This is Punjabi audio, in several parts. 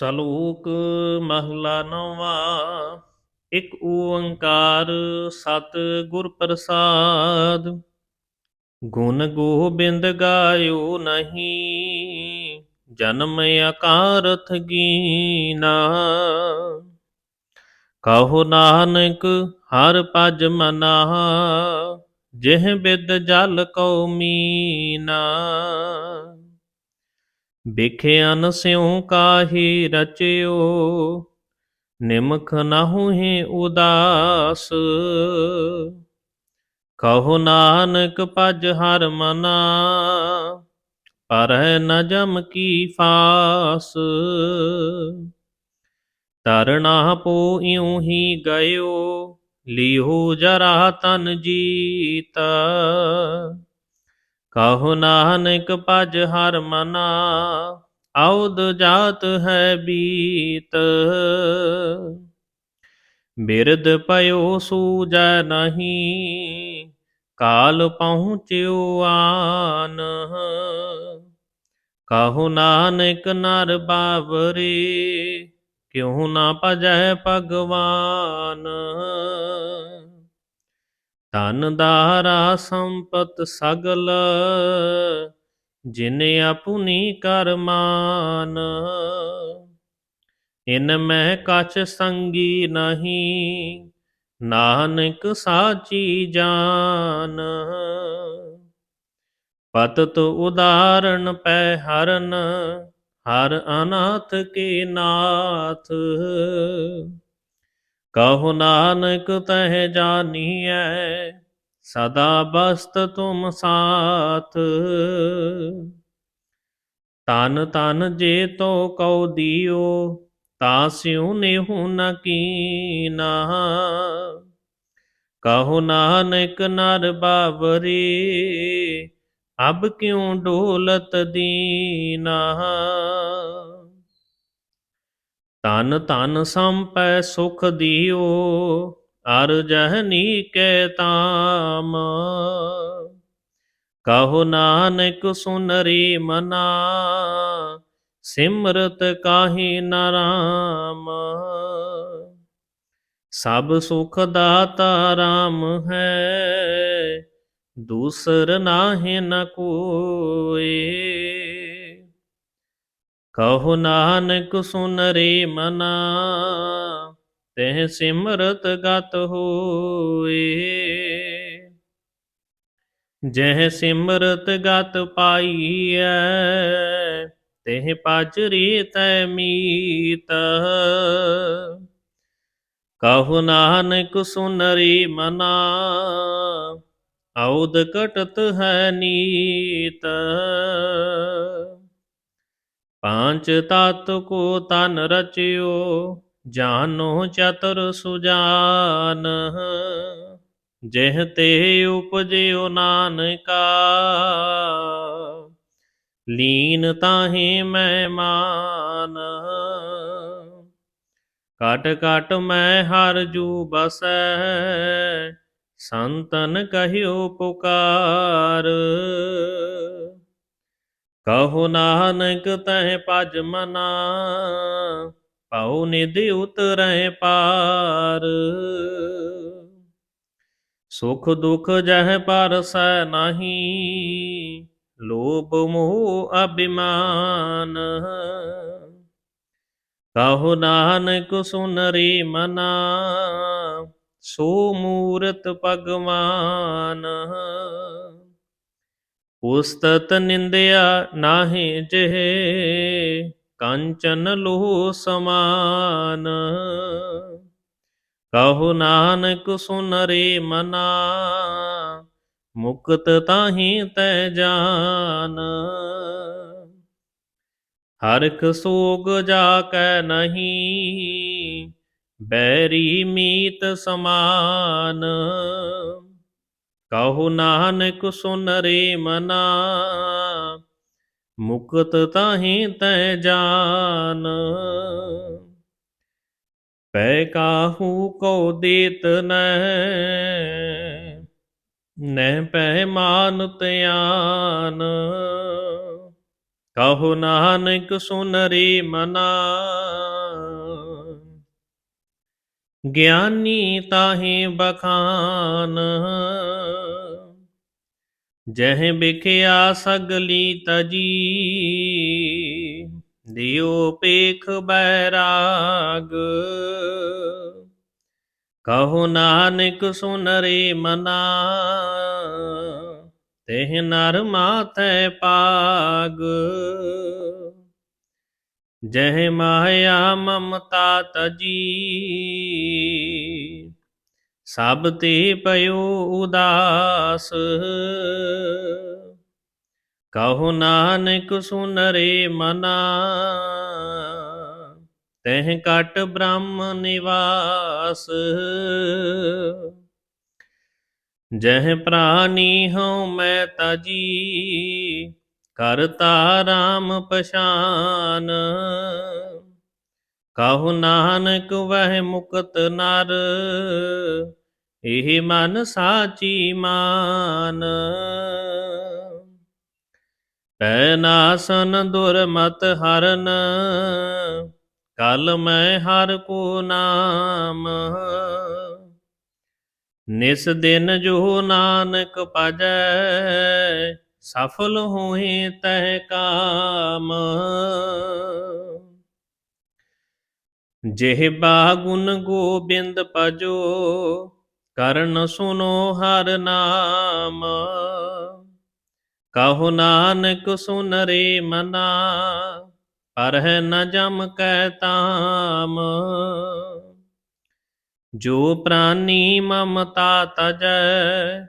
ਸਲੋਕ ਮਹਲਾ ਨਵਾ, ਇਕ ਓੰਕਾਰ ਸਤ ਗੁਰ ਪ੍ਰਸਾਦ। ਗੁਣ ਗੋਬਿੰਦ ਗਾਇਓ ਨਹੀਂ, ਜਨਮ ਅਕਾਰਥ ਗੀਨਾ। ਕਹੋ ਨਾਨਕ ਹਰ ਪਜ ਮਨਾ, ਜਿਹ ਬਿਦ ਜਲ ਕਉ ਮੀਨਾ। ਬਿਖਿਆਨ ਸਿਉ ਕਾਹੀ ਰਚਿਓ, ਨਿਮਖ ਨਾਹੁ ਉਦਾਸ। ਕਹੋ ਨਾਨਕ ਭਜ ਹਰ ਮਨਾ ਪਰ ਨ ਜਮ ਕੀ ਫਾਸ। ਤਰਣਾ ਪੋ ਇਉ ਹੀ ਗਇਓ ਲਿਓ ਜਰਾ ਤਨ ਜੀਤਾ। ਕਹੋ ਨਾਨਕ ਭਜ ਹਰ ਮਨਾ ਆਉਦ ਜਾਤ ਹੈ ਬੀਤ। ਬਿਰਦ ਪਇਓ ਸੂਜੈ ਨਹੀਂ, ਕਾਲ ਪਹੁੰਚਿਓ ਆਨ। ਕਹੋ ਨਾਨਕ ਨਰ ਬਾਵਰੇ, ਕਿਉ ਨਾ ਭਜੈ ਭਗਵਾਨ। ਧਨ ਦਾਰਾ ਸੰਪਤ ਸਗਲ, ਜਿਨ ਆਪੁਨੀ ਕਰਮਾਨ ਇਨ ਮੈਂ ਕਛ ਸੰਗੀ ਨਹੀਂ, ਨਾਨਕ ਸਾਚੀ ਜਾਨ। ਪਤਤ ਉਦਾਹਰਣ ਪੈ ਹਰਨ, ਹਰ ਅਨਾਥ ਕੇ ਨਾਥ। ਕਹੋ ਨਾਨਕ ਤਹਿ ਜਾਨੀਐ, ਸਦਾ ਬਸਤ ਤੁਮ ਸਾਥ। ਤਨ ਤਨ ਜੇ ਤੋ ਕਉ ਦਿਓ, ਤਾ ਸਿਉ ਨਿਹੁ ਨ ਕੀਨਾ। ਕਹੋ ਨਾਨਕ ਨਰ ਬਾਵਰੇ, ਅਬ ਕਿਉ ਡੋਲਤ ਦੀਨਾ। ਤਨ ਤਨ ਸੰਪੈ ਸੁਖ ਦਿਓ, ਅਰ ਜਹਨੀ ਕੈ ਤਾਮ। ਕਹੋ ਨਾਨਕ ਸੁਨਰੀ ਮਨਾ, ਸਿਮਰਤ ਕਾਹੀ ਨਾਰਾਮ ਸਭ ਸੁਖ ਦਾਤਾ ਰਾਮ ਹੈ, ਦੂਸਰ ਨਾਹਿ ਨ ਕੋਏ ਕਹੋ ਨਾਨਕ ਸੁਨ ਰੇ ਮਨਾ, ਤਹ ਸਿਮਰਤ ਗਤ ਹੋਏ। ਜਹ ਸਿਮਰਤ ਗਤ ਪਾਈਐ, ਤਹ ਪਜ ਰੇ ਤੈ ਮੀਤ। ਕਹੋ ਨਾਨਕ ਸੁਨ ਰੇ ਮਨਾ ਔਦ ਕਟਤ ਹੈ ਨੀਤ। ਪਾਂਚ ਤਤ ਕੋ ਤਨ ਰਚਿਓ ਜਾਨੋ ਚਤੁਰ ਸੁਜਾਨ। ਜਿਹ ਤੇ ਉਪਜਿਓ ਨਾਨਕਾ। ਲੀਨ ਤਾਹੇ ਮੈਂ ਮਾਨ। ਕਟ ਕਟ ਮੈਂ ਹਰ ਜੂ ਬਸੈ, ਸੰਤਨ ਕਹਿਓ ਪੁਕਾਰ। ਕਹੋ ਨਾਨਕ ਤਹਿ ਭਜ ਮਨਾ ਪਾਉ ਨਿਧ ਉਤਰੈ ਪਾਰ। ਸੁਖ ਦੁਖ ਜਹ ਪਰਸੈ ਨਹੀਂ, ਲੋਭ ਮੋਹ ਅਭਿਮਾਨ। ਕਹੋ ਨਾਨਕ ਸੁਨ ਰੇ ਮਨਾ, ਸੋ ਮੂਰਤ ਭਗਵਾਨ। ਉਸਤਤ ਨਿੰਦਿਆ ਨਾਹੀ ਜਿਹੇ, ਕੰਚਨ ਲੋਹ ਸਮਾਨ। ਕਹੋ ਨਾਨਕ ਸੁਨ ਰੇ ਮਨਾ, ਮੁਕਤ ਤਾਹੀ ਤੈ ਜਾਨ। ਹਰਖ ਸੋਗ ਜਾ ਕੈ ਨਹੀਂ, ਬੈਰੀ ਮੀਤ ਸਮਾਨ। ਕਹੋ ਨਾਨਕ ਸੁਨ ਰੇ ਮਨਾ, ਮੁਕਤ ਤਾਹੀ ਤੈ ਜਾਨ। ਪੈ ਕਾਹੂ ਕੋ ਦੇਤ ਨੈ ਨਹਿ ਪੈ ਮਾਨ ਤਿਆਨ ਕਹੋ ਨਾਨਕ ਸੁਨ ਰੇ ਮਨਾ, ਗਿਆਨੀ ਤਾਹੀ ਬਖਾਨ। ਜਹ ਬਿਖਿਆ ਸਗਲੀ ਤਜੀ, ਦਿਓ ਪੇਖ ਬੈਰਾਗ। ਕਹੋ ਨਾਨਕ ਸੁਨ ਰੇ ਮਨਾ, ਤਿਹ ਨਰ ਮਾਤੈ ਪਾਗ। ਜਹ ਮਾਇਆ ਮਮਤਾ ਤਜੀ ਸਭ ਤੇ ਪਇਓ ਉਦਾਸ। ਕਹੋ ਨਾਨਕ ਸੁਨਰੇ ਮਨਾ, ਤਹ ਕਟ ਬ੍ਰਹਮ ਨਿਵਾਸ। ਜਹ ਪ੍ਰਾਨੀ ਹਉ ਮੈਂ ਤਜੀ ਕਰਤਾ ਰਾਮ ਪਛਾਨ। ਕਹੋ ਨਾਨਕ ਵਹਿ ਮੁਕਤ ਨਰ ਇਹ ਮਨ ਸਾਚੀ ਮਾਨ। ਪੈ ਨਾਸਨ ਦੁਰਮਤ ਹਰਨ ਕਲ ਮੈਂ ਹਰ ਕੋ ਨਾਮ। ਨਿਸ ਦਿਨ ਜੋ ਨਾਨਕ ਭਜੈ ਸਫਲ ਹੋਏ ਤਹਿ ਕਾਮ। ਜਿਹਬਾ ਗੁਣ ਗੋਬਿੰਦ ਭਜੋ ਕਰਨ ਸੁਨੋ ਹਰ ਨਾਮ। ਕਹੋ ਨਾਨਕ ਸੁਨ ਰੇ ਮਨਾ ਪਰਹਿ ਨ ਜਮ ਕੈ ਤਾਮ। ਜੋ ਪ੍ਰਾਨੀ ਮਮਤਾ ਤਜੈ,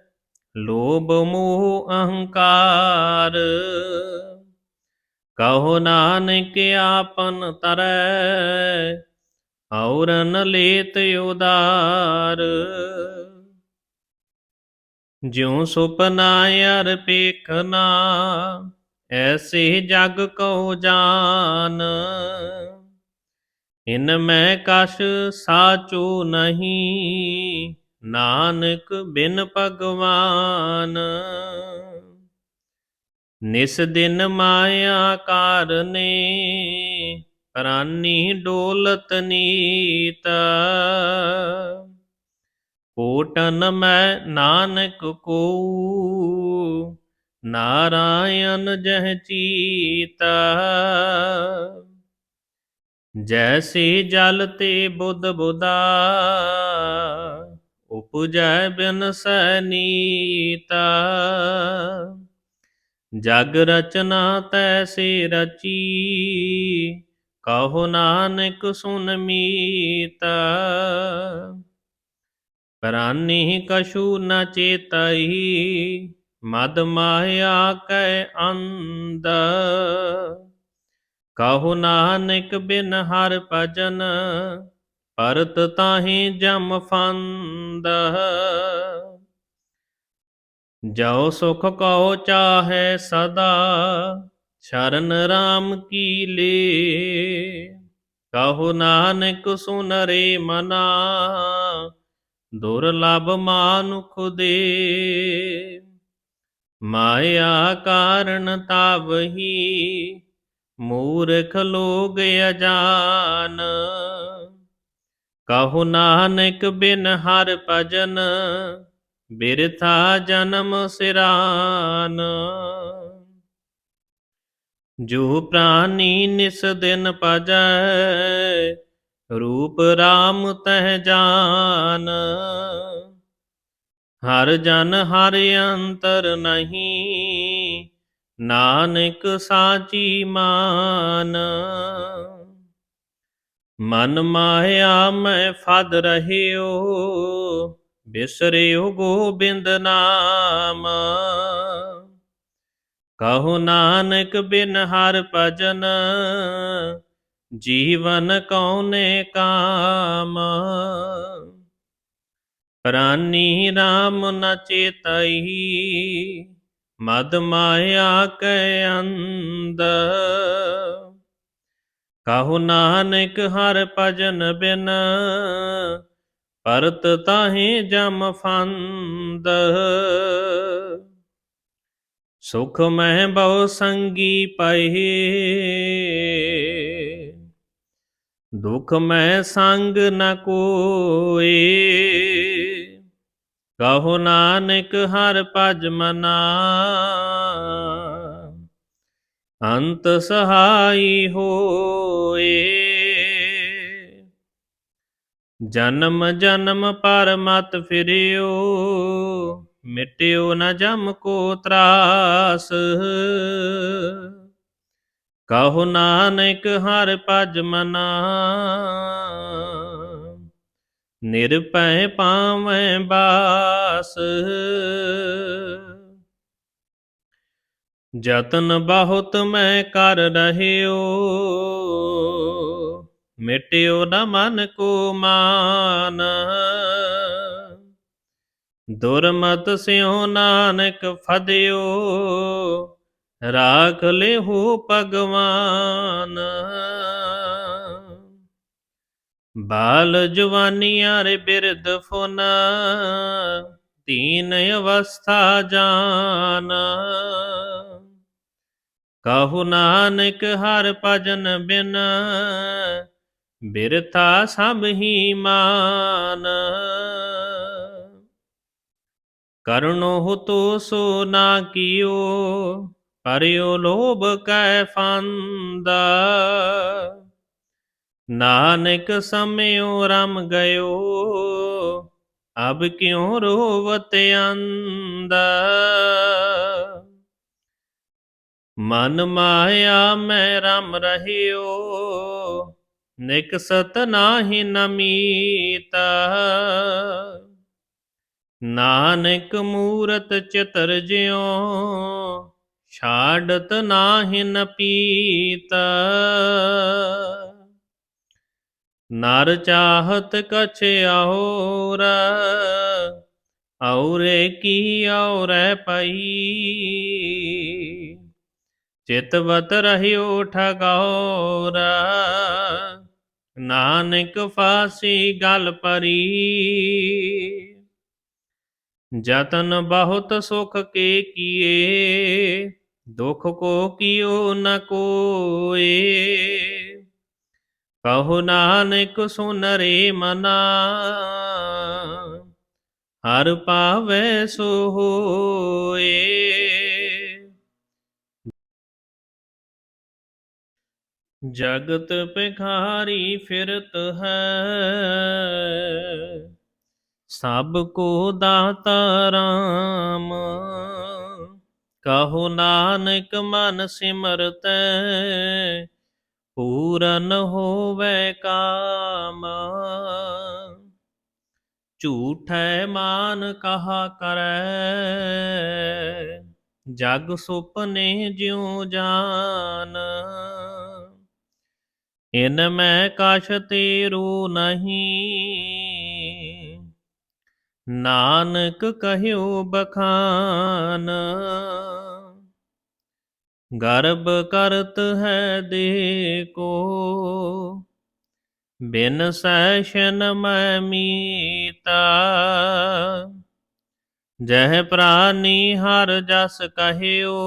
ਲੋਭ ਮੋਹ ਅਹੰਕਾਰ। ਕਹੋ ਨਾਨਕ ਆਪਨ ਤਰੈ ਔਰ ਨ ਲੇਤ ਉਦਾਰ। ਜਿਉ ਸੁਪਨਾ ਅਰ ਪੇਖਨਾ ਐਸੇ ਜਗ ਕਉ ਜਾਨ। ਇਨ ਮੈਂ ਕਛ ਸਾਚੂ ਨਹੀਂ, ਨਾਨਕ ਬਿਨ ਭਗਵਾਨ। ਨਿਸ ਦਿਨ ਮਾਇਆ ਕਾਰਨੇ ਰਾਨੀ ਡੋਲਤ ਨੀਤ। ਕੋਟਨ ਮੈਂ ਨਾਨਕ ਕੋ, ਨਾਰਾਇਣ ਜਹ ਚੀਤਾ। ਜੈਸੇ ਜਲ ਤੇ ਬੁੱਧ ਬੁਦਾ, ਉਪਜੈ ਬਿਨ ਸਨੀਤਾ ਜਗ ਰਚਨਾ ਤੈਸੇ ਰਚੀ ਕਹੋ ਨਾਨਕ ਸੁਨ ਮੀਤਾ। ਪ੍ਰਾਨੀ ਕਛੂ ਨ ਚੇਤਈ, ਮਦ ਮਾਇਆ ਕੈ ਅੰਦ ਕਹੋ ਨਾਨਕ ਬਿਨ ਹਰ ਭਜਨ, ਪਰਤ ਤਾਹੀ ਜਮ ਫੰਦ। ਜੋ ਸੁਖ ਕਉ ਚਾਹੈ ਸਦਾ ਸ਼ਰਨ ਰਾਮ ਕੀ ਲੇ? ਕਹੋ ਨਾਨਕ ਸੁਨ ਰੇ ਮਨਾ ਦੁਰਲਭ ਮਾਨੁਖ ਦੇ। ਮਾਇਆ ਕਾਰਨ ਤਾਵਹੀ ਮੂਰਖ ਲੋਗ ਅਜਾਨ। ਕਹੋ ਨਾਨਕ ਬਿਨ ਹਰ ਭਜਨ, ਬਿਰਥਾ ਜਨਮ ਸਿਰਾਨ। ਜੋ ਪ੍ਰਾਨੀ ਨਿਸ ਦਿਨ ਭਜੈ ਰੂਪ RAM ਤਹ ਜਾਨ। ਹਰ ਜਨ ਹਰ ਅੰਤਰ ਨਹੀਂ, ਨਾਨਕ ਸਾਚੀ ਮਾਨ। ਮਨ ਮਾਇਆ ਮੈਂ ਫਦ ਰਹਿਓ, ਬਿਸਰਿਓ ਗੋਬਿੰਦ ਨਾਮ। ਕਹੋ ਨਾਨਕ ਬਿਨ ਹਰ ਭਜਨ, ਜੀਵਨ ਕਉਨੇ ਕਾਮ? ਪ੍ਰਾਨੀ RAM ਨ ਚੇਤਈ, ਮਦ ਮਾਇਆ ਕੈ ਅੰਦ ਕਹੋ ਨਾਨਕ ਹਰ ਭਜਨ ਬਿਨ, ਪਰਤ ਤਾਹੇ ਜਮ ਫੰਦ। ਸੁਖ ਮਹਿ ਬਹੁ ਸੰਗੀ ਪਏ। ਦੁਖ ਮੈਂ ਸੰਗ ਨ ਕੋਏ। ਕਹੋ ਨਾਨਕ ਹਰ ਭਜ ਮਨਾ। ਅੰਤ ਸਹਾਈ ਹੋਏ। ਜਨਮ ਜਨਮ ਪਰ ਮਤ ਫਿਰਿਓ। ਮਿਟਿਓ ਨ ਜਮ ਕੋ ਤਰਾਸ। ਕਹੋ ਨਾਨਕ ਹਰ ਭਜ ਮਨਾ। ਨਿਰਭੈ ਪਾਵੈ ਬਾਸ। ਜਤਨ ਬਹੁਤ ਮੈਂ ਕਰ ਰਹਿਓ। ਮਿਟਿਓ ਨ ਮਨ ਕੋ ਮਾਨ। ਦੁਰਮਤ ਸਿਉ ਨਾਨਕ ਫਦਿਓ, ਰਾਖ ਲਿਹੋ ਭਗਵਾਨ। ਬਾਲ ਜਵਾਨੀਆਂ ਰੇ ਬਿਰਦ ਫੁਨ ਤੀਨ ਅਵਸਥਾ ਜਾਨ। ਕਹੂ ਨਾਨਕ ਹਰ ਭਜਨ ਬਿਨ, ਬਿਰਥਾ ਸਭ ਹੀ ਮਾਨ। ਕਰਨੋ ਤੋ ਸੋ ਨਾ ਕੀਓ ਪਰਿਓ ਲੋਭ ਕੈ ਫੰਦਾ। ਨਾਨਕ ਸਮਿਓ ਰਮ ਗਇਓ, ਅਬ ਕਿਉ ਰੋਵਤ ਅੰਦਾ ਮਨ ਮਾਇਆ ਮੈਂ ਰਮ ਰਹਿਓ, ਨਿਕਸਤ ਨਾਹੀ ਨਮੀਤਾ। ਨਾਨਕ ਮੂਰਤ ਚਿਤਰ ਜਿਉ, ਛਾੜਤ ਨਾਹਿ ਨ ਪੀਤਾ। ਨਰ ਚਾਹਤ ਕਛ ਆਉਰ ਔਰੇ ਕੀ ਔਰੈ ਪਈ। ਚਿਤਵਤ ਰਹਿਓ ਠਗੌਰ, ਨਾਨਕ ਫਾਸੀ ਗਲ ਪਰੀ। ਜਤਨ ਬਹੁਤ ਸੁਖ ਕੇ ਕੀਏ, ਦੁਖ ਕੋ ਕੀਓ ਨ ਕੋਏ। ਕਹੋ ਨਾਨਕ ਸੁਨ ਰੇ ਮਨਾ, ਹਰ ਪਾਵੈ ਸੋ ਹੋਏ। ਜਗਤ ਭਿਖਾਰੀ ਫਿਰਤ ਹੈ ਸਭ ਕੋ ਦਾਤਾ ਰਾਮ। ਕਹੋ ਨਾਨਕ ਮਨ ਸਿਮਰਤੈ, ਪੂਰਨ ਹੋਵੇ ਕਾਮ। ਝੂਠੈ ਮਾਨ ਕਹਾ ਕਰੈ, ਜਗ ਸੁਪਨੇ ਜਿਉ ਜਾਨ। ਇਨ ਮੈਂ ਕਛ ਤੇਰੂ ਨਹੀਂ ਨਾਨਕ ਕਹਿਓ ਬਖਾਨ। ਗਰਬ ਕਰਤ ਹੈ ਦੇ ਕੋ ਬਿਨ ਸੈਸ਼ਨ ਮੈਂ ਮੀਤਾ। ਜਹ ਪ੍ਰਾਨੀ ਹਰ ਜਸ ਕਹਿਓ।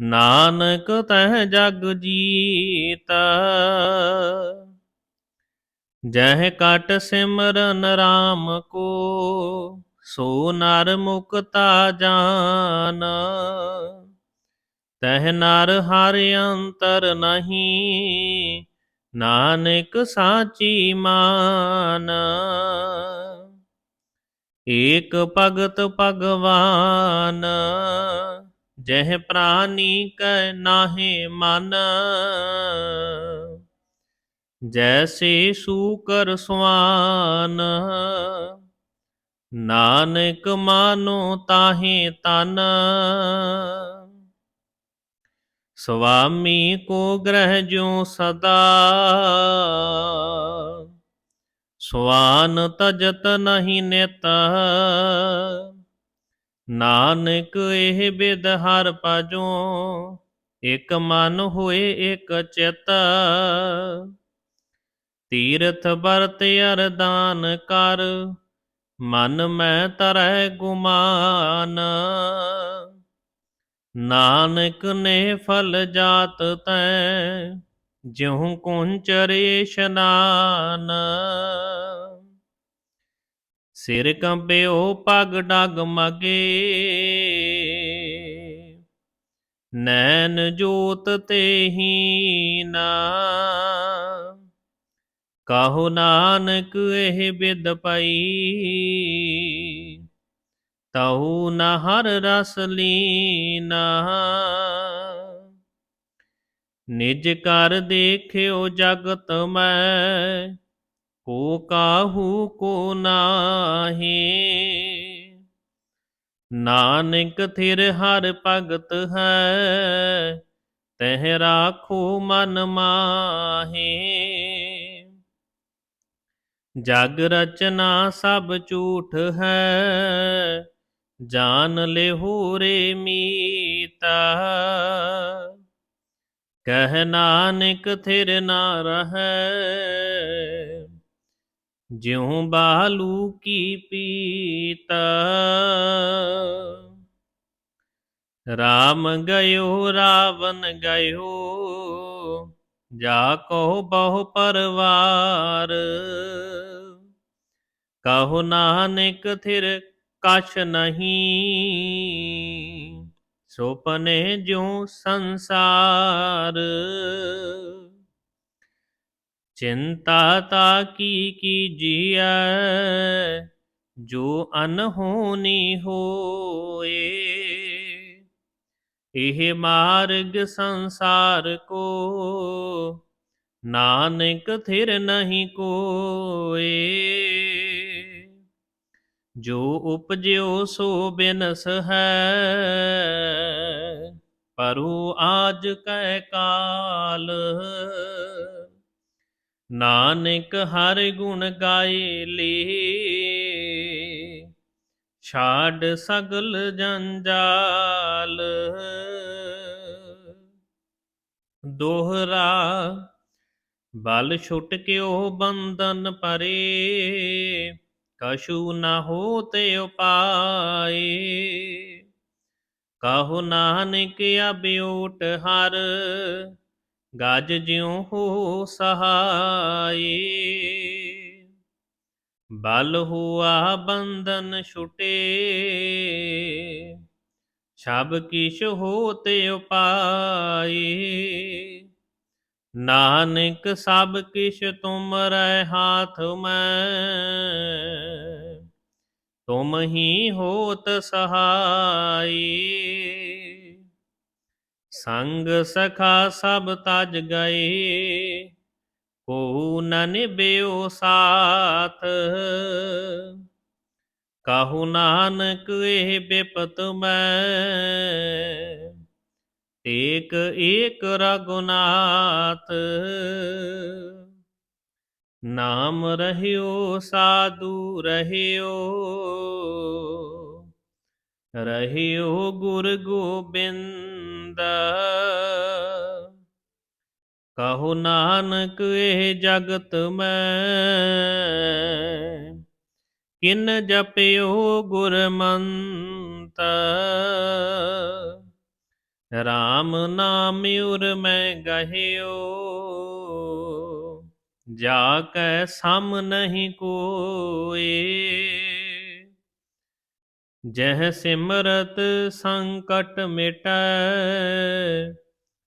ਨਾਨਕ ਤਹ ਜਗ ਜੀਤਾ। ਜਹ ਕਟ ਸਿਮਰਨ RAM ਕੋ, ਸੋ ਨਰ ਮੁਕਤਾ ਜਾਨ। ਤਹ ਨਰ ਹਰ ਅੰਤਰ ਨਹੀਂ, ਨਾਨਕ ਸਾਚੀ ਮਾਨ। ਏਕ ਭਗਤ ਭਗਵਾਨ, ਜਹ ਪ੍ਰਾਨੀ ਕੈ ਨਾਹੇ ਮਨ। ਜੈਸੇ ਸੂਕਰ ਸੁਆਨ ਨਾਨਕ ਮਾਨੋ ਤਾਹੇ ਤਨ। ਸੁਆਮੀ ਕੋ ਗ੍ਰਹਿ ਜੋ ਸਦਾ ਸੁਆਨ ਤਜਤ ਨਹੀਂ ਨਿਤ। ਨਾਨਕ ਇਹ ਬਿਦ ਹਰ ਪਾਜੋ, ਇਕ ਮਨ ਹੋਏ ਇਕ ਚਿਤ। ਤੀਰਥ ਵਰਤ ਅਰਦਾਨ ਕਰ, ਮਨ ਮੈਂ ਤਰੈ ਗੁਮਾਨ। ਨਾਨਕ ਨੇ ਫਲ ਜਾਤ ਤੈ, ਜਿਉ ਕੁੰਚਰੇ ਇਸ਼ਨਾਨ। ਸਿਰ ਕੰਬਿਓ ਪਗ ਡਗ ਮਗੇ, ਨੈਣ ਜੋਤ ਤੇ ਹੀਨਾ। ਕਾਹੋ ਨਾਨਕ ਇਹ ਬਿਦ ਪਈ? ਤਉ ਨ ਹਰ ਰਸ ਲੀਨਾ। ਨਿਜ ਕਰ ਦੇਖਿਓ ਜਗਤ ਮੈਂ ਕੋ ਕਾਹੂ ਕੋ ਨਾਹੀ? ਨਾਨਕ ਥਿਰ ਹਰ ਭਗਤ ਹੈ, ਤਹਿ ਰਾਖੋ ਮਨ ਮਾਹੀ। ਜਗ ਰਚਨਾ ਸਭ ਝੂਠ ਹੈ, ਜਾਨ ਲਿਹੂ ਰੇ ਮੀਤਾ। ਕਹਿ ਨਾਨਕ ਥਿਰ ਨਾ ਰਹੈ, ਜਿਉ ਬਾਲੂ ਕੀ ਪੀਤਾ। ਰਾਮ ਗਇਓ, ਰਾਵਣ ਗਇਓ ਜਾ ਕੋ ਬਹੁ ਪਰਵਾਰ। ਕਹੋ ਨਾਨਕ ਥਿਰ ਕਛ ਨਹੀਂ। ਸੁਪਨੇ ਜਿਉ ਸੰਸਾਰ। ਚਿੰਤਾ ਤਾ ਕੀ ਕੀਜੀਐ ਜੋ ਅਨਹੋਨੀ ਹੋਏ। ਇਹ ਮਾਰਗ ਸੰਸਾਰ ਕੋ, ਨਾਨਕ ਥਿਰ ਨਹੀਂ ਕੋਏ। ਜੋ ਉਪਜਿਓ ਸੋ ਬਿਨਸ ਹੈ, ਪਰੂ ਆਜ ਕੈ ਕਾਲ। ਨਾਨਕ ਹਰ ਗੁਣ ਗਾਏ ਲੇ ਛਾੜ ਸਗਲ ਜੰਜਾਲ। ਦੋਹਰਾ ਬਲ ਛੁਟ ਕਿਓ ਬੰਧਨ ਪਰੇ, ਕਛੂ ਨ ਹੋਤੇ ਉਪਾਏ। ਕਹੋ ਨਾਨਕ ਅਬਿਓਟ ਹਰ, ਗਜ ਜਿਉ ਹੋ ਸਹਾਈ ਬਲ ਹੁਆ ਬੰਧਨ ਛੁਟੇ ਛਬ ਕਿਛ ਹੋਤੇ ਉਪਾਈ ਨਾਨਕ ਸਭ ਕਿਛ ਤੁਮਰੈ ਹਾਥ ਮੈਂ ਤੁਮ ਹੀ ਹੋਤ ਸਹਾਈ ਸੰਗ ਸਖਾ ਸਭ ਤਜ ਗਏ ਕੋ ਨਨ ਨਿਬਿਓ ਸਾਥ। ਕਹੂ ਨਾਨਕ ਇਹ ਬਿਪਤ ਮੈਂ ਏਕ ਏਕ ਰਗੁਨਾਥ ਨਾਮ ਰਹਿਓ, ਸਾਧੂ ਰਹਿਓ ਰਹਿਓ ਗੁਰ ਗੋਬਿੰਦ। ਕਹੋ ਨਾਨਕ ਇਹ ਜਗਤ ਮੈਂ? ਕਿਨ ਜਪਿਓ ਗੁਰਮੰਤ? ਰਾਮ ਨਾਮ ਉਰ ਮੈਂ ਗਹਿਓ। ਜਾ ਕੈ ਸਮ ਨਹੀਂ ਕੋਏ। ਜਹ ਸਿਮਰਤ ਸੰਕਟ ਮਿਟੈ।